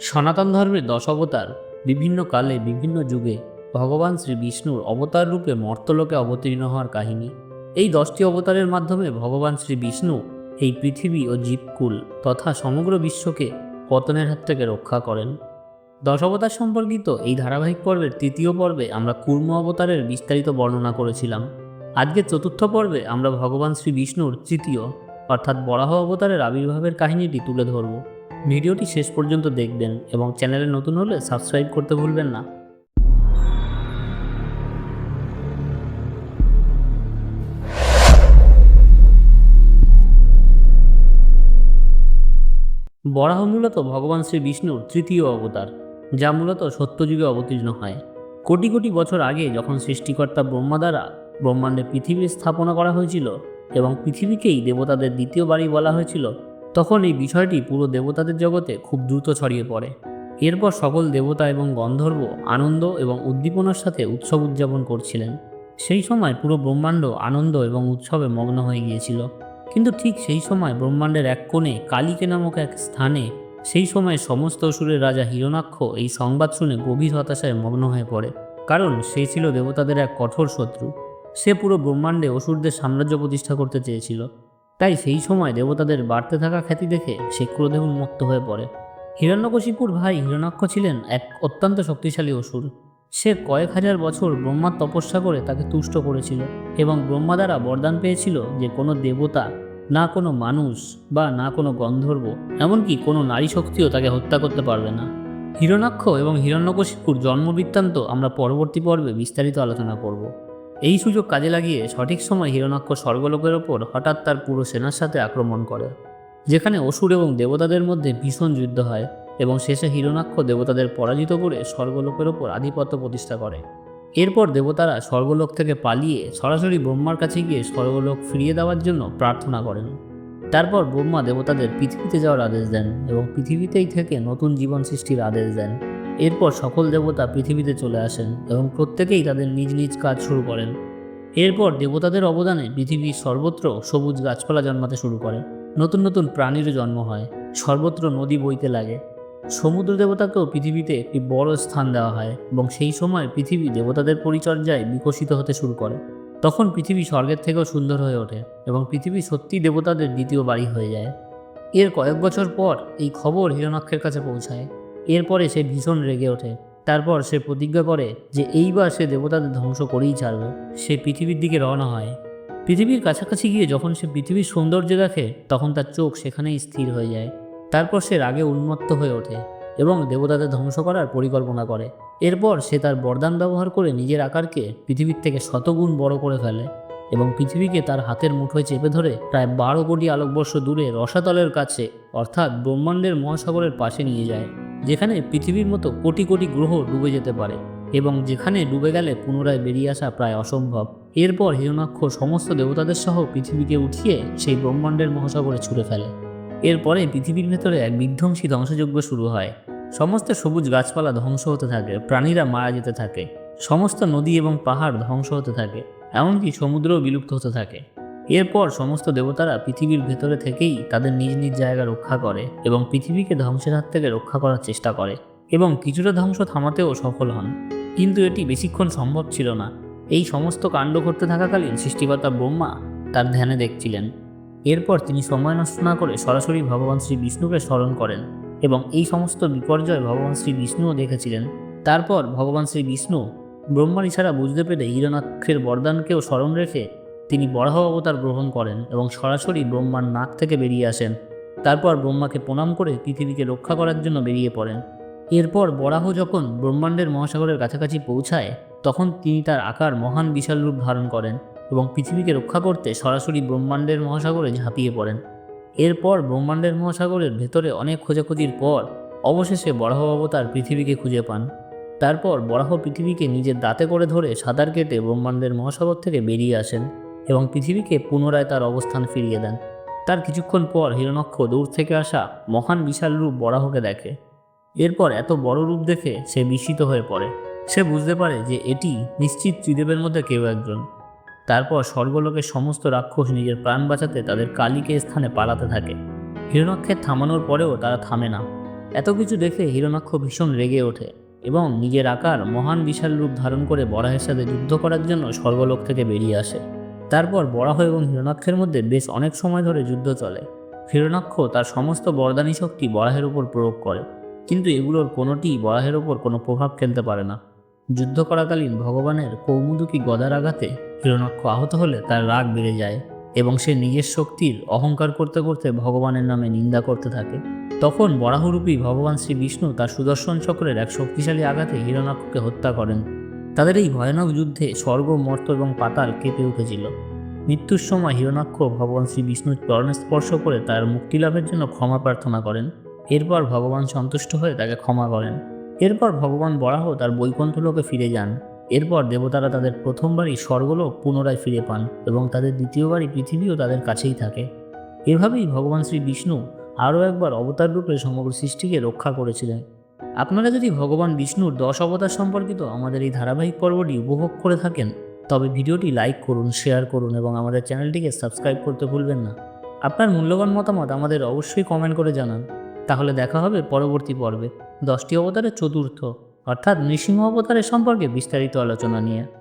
সনাতন ধর্মের দশ অবতার বিভিন্ন কালে বিভিন্ন যুগে ভগবান শ্রী বিষ্ণুর অবতার রূপে মর্তলোকে অবতীর্ণ হওয়ার কাহিনী। এই দশটি অবতারের মাধ্যমে ভগবান শ্রী বিষ্ণু এই পৃথিবী ও জীবকুল তথা সমগ্র বিশ্বকে পতনের হাত থেকে রক্ষা করেন। দশ অবতার সম্পর্কিত এই ধারাবাহিক পর্বের তৃতীয় পর্বে আমরা কুর্ম অবতারের বিস্তারিত বর্ণনা করেছিলাম। আজকের চতুর্থ পর্বে আমরা ভগবান শ্রী বিষ্ণুর তৃতীয় অর্থাৎ বরাহ অবতারের আবির্ভাবের কাহিনীটি তুলে ধরব। ভিডিওটি শেষ পর্যন্ত দেখবেন এবং চ্যানেলে নতুন হলে সাবস্ক্রাইব করতে ভুলবেন না। বরাহ মূলত ভগবান শ্রী বিষ্ণুর তৃতীয় অবতার, যা মূলত সত্যযুগে অবতীর্ণ হয়। কোটি কোটি বছর আগে যখন সৃষ্টিকর্তা ব্রহ্মা দ্বারা ব্রহ্মাণ্ডে পৃথিবীর স্থাপনা করা হয়েছিল এবং পৃথিবীকেই দেবতাদের দ্বিতীয় বাড়ি বলা হয়েছিল তখন এই বিষয়টি পুরো দেবতাদের জগতে খুব দ্রুত ছড়িয়ে পড়ে। এরপর সকল দেবতা এবং গন্ধর্ব আনন্দ এবং উদ্দীপনার সাথে উৎসব উদযাপন করছিলেন। সেই সময় পুরো ব্রহ্মাণ্ড আনন্দ এবং উৎসবে মগ্ন হয়ে গিয়েছিল। কিন্তু ঠিক সেই সময় ব্রহ্মাণ্ডের এক কোণে কালিকে নামক এক স্থানে সেই সময় সমস্ত অসুরের রাজা হিরণাক্ষ এই সংবাদ শুনে গভীর হতাশায় মগ্ন হয়ে পড়ে। কারণ সে ছিল দেবতাদের এক কঠোর শত্রু। সে পুরো ব্রহ্মাণ্ডে অসুরদের সাম্রাজ্য প্রতিষ্ঠা করতে চেয়েছিল। তাই সেই সময় দেবতাদের বাড়তে থাকা খ্যাতি দেখে সে ক্রোধে উন্মুক্ত হয়ে পড়ে। হিরণ্যকশিপুর ভাই হিরণাক্ষ ছিলেন এক অত্যন্ত শক্তিশালী অসুর। সে কয়েক হাজার বছর ব্রহ্মার তপস্যা করে তাকে তুষ্ট করেছিল এবং ব্রহ্মা দ্বারা বরদান পেয়েছিল যে কোনো দেবতা, না কোনো মানুষ বা না কোনো গন্ধর্ব, এমনকি কোনো নারী শক্তিও তাকে হত্যা করতে পারবে না। হিরণাক্ষ এবং হিরণ্যকশিপুর জন্মবৃত্তান্ত আমরা পরবর্তী পর্বে বিস্তারিত আলোচনা করব। এই সুযোগ কাজে লাগিয়ে সঠিক সময় হিরণাক্ষ স্বর্গলোকের ওপর হঠাৎ তার পুরো সেনার সাথে আক্রমণ করে, যেখানে অসুর এবং দেবতাদের মধ্যে ভীষণ যুদ্ধ হয় এবং শেষে হিরণাক্ষ দেবতাদের পরাজিত করে স্বর্গলোকের ওপর আধিপত্য প্রতিষ্ঠা করে। এরপর দেবতারা স্বর্গলোক থেকে পালিয়ে সরাসরি ব্রহ্মার কাছে গিয়ে স্বর্গলোক ফিরিয়ে দেওয়ার জন্য প্রার্থনা করেন। তারপর ব্রহ্মা দেবতাদের পৃথিবীতে যাওয়ার আদেশ দেন এবং পৃথিবীতেই থেকে নতুন জীবন সৃষ্টির আদেশ দেন। এরপর সকল দেবতা পৃথিবীতে চলে আসেন এবং প্রত্যেকেই তাদের নিজ নিজ কাজ শুরু করেন। এরপর দেবতাদের অবদানে পৃথিবীর সর্বত্র সবুজ গাছপালা জন্মাতে শুরু করে। নতুন নতুন প্রাণীরও জন্ম হয়, সর্বত্র নদী বইতে লাগে। সমুদ্র দেবতাকেও পৃথিবীতে একটি বড় স্থান দেওয়া হয় এবং সেই সময় পৃথিবী দেবতাদের পরিচর্যায় বিকশিত হতে শুরু করে। তখন পৃথিবী স্বর্গের থেকেও সুন্দর হয়ে ওঠে এবং পৃথিবী সত্যি দেবতাদের দ্বিতীয় বাড়ি হয়ে যায়। এর কয়েক বছর পর এই খবর হিরণাক্ষের কাছে পৌঁছায়। এরপরে সে ভীষণ রেগে ওঠে। তারপর সে প্রতিজ্ঞা করে যে এইবার সে দেবতাদের ধ্বংস করেই ছাড়বে। সে পৃথিবীর দিকে রওনা হয়। পৃথিবীর কাছাকাছি গিয়ে যখন সে পৃথিবীর সৌন্দর্য দেখে, তখন তার চোখ সেখানেই স্থির হয়ে যায়। তারপর সে রাগে উন্মত্ত হয়ে ওঠে এবং দেবতাদের ধ্বংস করার পরিকল্পনা করে। এরপর সে তার বরদান ব্যবহার করে নিজের আকারকে পৃথিবীর থেকে শতগুণ বড় করে ফেলে এবং পৃথিবীকে তার হাতের মুঠোয় চেপে ধরে প্রায় বারো কোটি আলোকবর্ষ দূরে রসাতলের কাছে, অর্থাৎ ব্রহ্মাণ্ডের মহাসাগরের পাশে নিয়ে যায়। যেখানে পৃথিবীর মতো কোটি কোটি গ্রহ ডুবে যেতে পারে এবং যেখানে ডুবে গেলে পুনরায় বেরিয়ে আসা প্রায় অসম্ভব। এরপর হিরণাক্ষ সমস্ত দেবতাদের সহ পৃথিবীকে উঠিয়ে সেই ব্রহ্মাণ্ডের মহাসাগরে ছুড়ে ফেলে। এরপরে পৃথিবীর ভেতরে এক বিধ্বংসী ধ্বংসযজ্ঞ শুরু হয়। সমস্ত সবুজ গাছপালা ধ্বংস হতে থাকে, প্রাণীরা মারা যেতে থাকে, সমস্ত নদী এবং পাহাড় ধ্বংস হতে থাকে, এমনকি সমুদ্রও বিলুপ্ত হতে থাকে। এরপর সমস্ত দেবতারা পৃথিবীর ভেতরে থেকেই তাদের নিজ নিজ জায়গা রক্ষা করে এবং পৃথিবীকে ধ্বংসের হাত থেকে রক্ষা করার চেষ্টা করে এবং কিছুটা ধ্বংস থামাতেও সফল হন। কিন্তু এটি বেশিক্ষণ সম্ভব ছিল না। এই সমস্ত কাণ্ড করতে থাকাকালীন সৃষ্টিকর্তা ব্রহ্মা তার ধ্যানে দেখছিলেন। এরপর তিনি সময় নষ্ট না করে সরাসরি ভগবান শ্রী বিষ্ণুকে স্মরণ করেন এবং এই সমস্ত বিপর্যয় ভগবান শ্রী বিষ্ণুও দেখেছিলেন। তারপর ভগবান শ্রী বিষ্ণু ব্রহ্মার ইশারা বুঝতে পেরে হিরণাক্ষের বরদানকেও স্মরণ রেখে তিনি বরাহ অবতার গ্রহণ করেন এবং সরাসরি ব্রহ্মার নাক থেকে বেরিয়ে আসেন। তারপর ব্রহ্মাকে প্রণাম করে পৃথিবীকে রক্ষা করার জন্য বেরিয়ে পড়েন। এরপর বরাহ যখন ব্রহ্মাণ্ডের মহাসাগরের কাছাকাছি পৌঁছায়, তখন তিনি তার আকার মহান বিশাল রূপ ধারণ করেন এবং পৃথিবীকে রক্ষা করতে সরাসরি ব্রহ্মাণ্ডের মহাসাগরে ঝাঁপিয়ে পড়েন। এরপর ব্রহ্মাণ্ডের মহাসাগরের ভেতরে অনেক খোঁজাখুঁজির পর, অবশেষে বরাহ অবতার পৃথিবীকে খুঁজে পান। তারপর বরাহ পৃথিবীকে নিজের দাঁতে করে ধরে সাঁতার কেটে ব্রহ্মাণ্ডের মহাসাগর থেকে বেরিয়ে আসেন। এবং পৃথিবীকে পুনরায় তার অবস্থান ফিরিয়ে দেন। তার কিছুক্ষণ পর হিরণক্ষ দূর থেকে আসা মহান বিশাল রূপ বরাহকে দেখে। এরপর এত বড় রূপ দেখে সে বিস্মিত হয়ে পড়ে। সে বুঝতে পারে যে এটি নিশ্চিত ত্রিদেবের মধ্যে কেউ একজন। তারপর স্বর্গলোকের সমস্ত রাক্ষস নিজের প্রাণ বাঁচাতে তাদের কালীকে স্থানে পালাতে থাকে। হিরণক্ষের থামানোর পরেও তারা থামে না। এত কিছু দেখে হিরণাক্ষ ভীষণ রেগে ওঠে এবং নিজের আকার মহান বিশাল রূপ ধারণ করে বরাহের সাথে যুদ্ধ করার জন্য স্বর্গলোক থেকে বেরিয়ে আসে। তারপর বরাহ এবং হিরণাক্ষের মধ্যে বেশ অনেক সময় ধরে যুদ্ধ চলে। হিরণাক্ষ তার সমস্ত বরদানি শক্তি বরাহের উপর প্রয়োগ করে, কিন্তু এগুলোর কোনোটিই বরাহের ওপর কোনো প্রভাব ফেলতে পারে না। যুদ্ধ করাকালীন ভগবানের কৌমুদুকি গদার আঘাতে হিরণাক্ষ আহত হলে তার রাগ বেড়ে যায় এবং সে নিজের শক্তির অহংকার করতে করতে ভগবানের নামে নিন্দা করতে থাকে। তখন বরাহরূপী ভগবান শ্রী বিষ্ণু তার সুদর্শন চক্রের এক শক্তিশালী আঘাতে হিরণাক্ষকে হত্যা করেন। তাদের এই ভয়ানক যুদ্ধে স্বর্গ, মর্ত এবং পাতাল কেঁপে উঠেছিল। মৃত্যুর সময় হিরণাক্ষ ভগবান শ্রী বিষ্ণুর চরণে স্পর্শ করে তার মুক্তি লাভের জন্য ক্ষমা প্রার্থনা করেন। এরপর ভগবান সন্তুষ্ট হয়ে তাকে ক্ষমা করেন। এরপর ভগবান বরাহ তার বৈকুণ্ঠ লোকে ফিরে যান। এরপর দেবতারা তাদের প্রথমবারই স্বর্গলোক পুনরায় ফিরে পান এবং তাদের দ্বিতীয়বারই পৃথিবীও তাদের কাছেই থাকে। এভাবেই ভগবান শ্রী বিষ্ণু আরও একবার অবতার রূপে সমগ্র সৃষ্টিকে রক্ষা করেছিলেন। আপনারা যদি ভগবান বিষ্ণুর দশ অবতার সম্পর্কিত আমাদের এই ধারাবাহিক পর্বটি উপভোগ করে থাকেন, তবে ভিডিওটি লাইক করুন, শেয়ার করুন এবং আমাদের চ্যানেলটিকে সাবস্ক্রাইব করতে ভুলবেন না। আপনার মূল্যবান মতামত আমাদের অবশ্যই কমেন্ট করে জানান। তাহলে দেখা হবে পরবর্তী পর্বে দশটি অবতারের চতুর্থ, অর্থাৎ নৃসিংহ অবতারের সম্পর্কে বিস্তারিত আলোচনা নিয়ে।